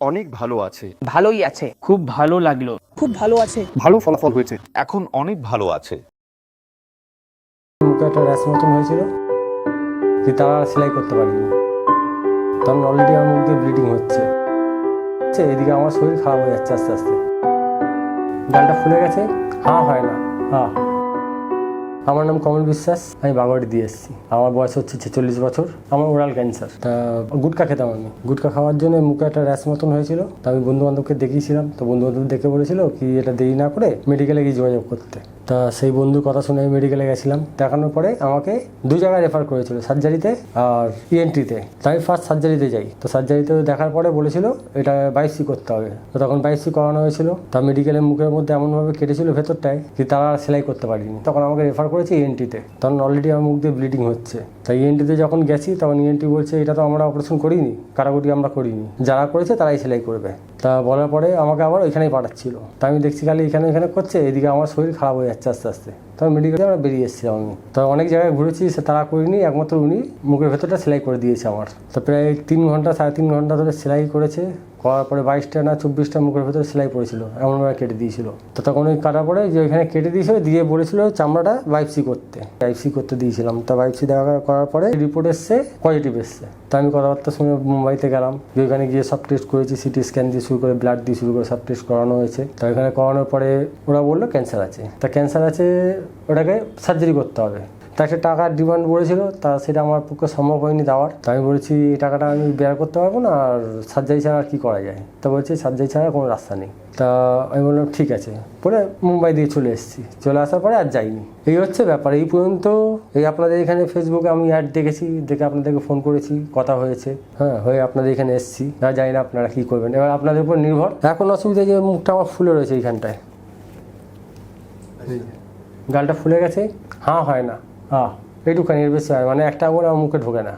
অনেক ভালো আছে। ভালোই আছে। খুব ভালো লাগল। খুব ভালো আছে। ভালো ফলাফল হয়েছে। এখন অনেক ভালো আছে। মুখে একটা র্যাশ মতন হয়েছিল যে তারা সেলাই করতে পারিনি। তখন অলরেডি আমার মুখ দিয়ে ব্লিডিং হচ্ছে। হচ্ছে, এদিকে আমার শরীর খারাপ হয়ে যাচ্ছে আস্তে আস্তে। গালটা ফুলে গেছে। হ্যাঁ হয় না। হ্যাঁ আমার নাম কমল বিশ্বাস, আমি বাগড়ি দিয়ে এসেছি। আমার বয়স হচ্ছে ছেচল্লিশ বছর। আমার ওরাল ক্যান্সার তা গুটকা খেতাম আমি। গুটকা খাওয়ার জন্য মুখে একটা র্যাশ মতন হয়েছিল। তা আমি বন্ধু বান্ধবকে দেখিয়েছিলাম। তো বন্ধু বান্ধব দেখে বলেছিল কি এটা দেরি না করে মেডিকেলে গিয়ে যোগাযোগ করতে। তা সেই বন্ধুর কথা শুনে আমি মেডিকেলে গেছিলাম। দেখানোর পরে আমাকে দু জায়গায় রেফার করেছিল সার্জারিতে আর ইএনটিতে তাই ফার্স্ট সার্জারিতে যাই। তো সার্জারিতে দেখার পরে বলেছিল, এটা বাইসি করতে হবে। তো তখন বাইসি করানো হয়েছিল। তা মেডিকেলের মুখের মধ্যে এমনভাবে কেটেছিল ভেতরটায়, যে তারা সেলাই করতে পারিনি। তখন আমাকে রেফার করেছে ইএনটিতে তখন অলরেডি আমার মুখ দিয়ে ব্লিডিং হচ্ছে। তাই ইএনটিতে যখন গেছি, তখন ইএনটি বলছে, এটা তো আমরা অপারেশন করিনি কারাগুটি আমরা করিনি। যারা করেছে, তারাই সেলাই করবে। তা বলার পরে আমাকে আবার ওইখানেই পাঠাচ্ছিল। তা আমি দেখছি খালি এখানে এখানে করছে, এদিকে আমার শরীর খারাপ হয়ে যাচ্ছে আস্তে আস্তে। তখন মেডিকেলে আমরা বেরিয়ে এসেছিলাম আমি। তো অনেক জায়গায় ঘুরেছি, সে তারা করিনি, একমাত্র উনি মুখের ভেতরটা সেলাই করে দিয়েছে আমার। তো প্রায় তিন ঘণ্টা, সাড়ে তিন ঘণ্টা ধরে সেলাই করেছে। করার পরে বাইশটা না চব্বিশটা মুখের ভেতরে সেলাই পড়েছিল এমনভাবে কেটে দিয়েছিল। তো তখন ওই কাটার পরে যে ওইখানে কেটে দিয়েছিল, দিয়ে বলেছিল চামড়াটা বাইপসি করতে। বাইপসি করতে দিয়েছিলাম। তা বাইপসি দেখা করার পরে রিপোর্ট এসছে পজিটিভ এসছে। তা আমি কথাবার্তা শুনে মুম্বাইতে গেলাম। যে ওইখানে গিয়ে সব টেস্ট করেছি সিটি স্ক্যান দিয়ে শুরু করে ব্লাড দিয়ে শুরু করে সব টেস্ট করানো হয়েছে। তা ওইখানে করানোর পরে ওরা বলল ক্যান্সার আছে। তা ক্যান্সার আছে, ওটাকে সার্জারি করতে হবে। তা একটা টাকার ডিমান্ড পড়েছিল তা সেটা আমার পক্ষে সম্ভব হয়নি দেওয়ার। তা আমি বলেছি এই টাকাটা আমি বের করতে পারব না আর সার্জারি ছাড়া আর কী করা যায়? তা বলছি সার্জারি ছাড়া কোনো রাস্তা নেই। তা আমি বললাম ঠিক আছে। পরে মুম্বাই দিয়ে চলে এসেছি। চলে আসার পরে আর যাইনি। এই হচ্ছে ব্যাপার। এই পর্যন্ত এই আপনাদের এখানে ফেসবুকে আমি অ্যাড দেখেছি দেখে আপনাদেরকে ফোন করেছি কথা হয়েছে। হ্যাঁ হয়ে আপনাদের এখানে এসেছি। আর জানি না আপনারা কী করবেন। এবার আপনাদের উপর নির্ভর। এখন অসুবিধা যে মুখটা আমার ফুলে রয়েছে এইখানটায়। গালটা ফুলে গেছে? হ্যাঁ হয় না। হ্যাঁ এইটুখানি এর বেশি হয় মানে একটা আঙুল আমার মুখে ঢোকে না।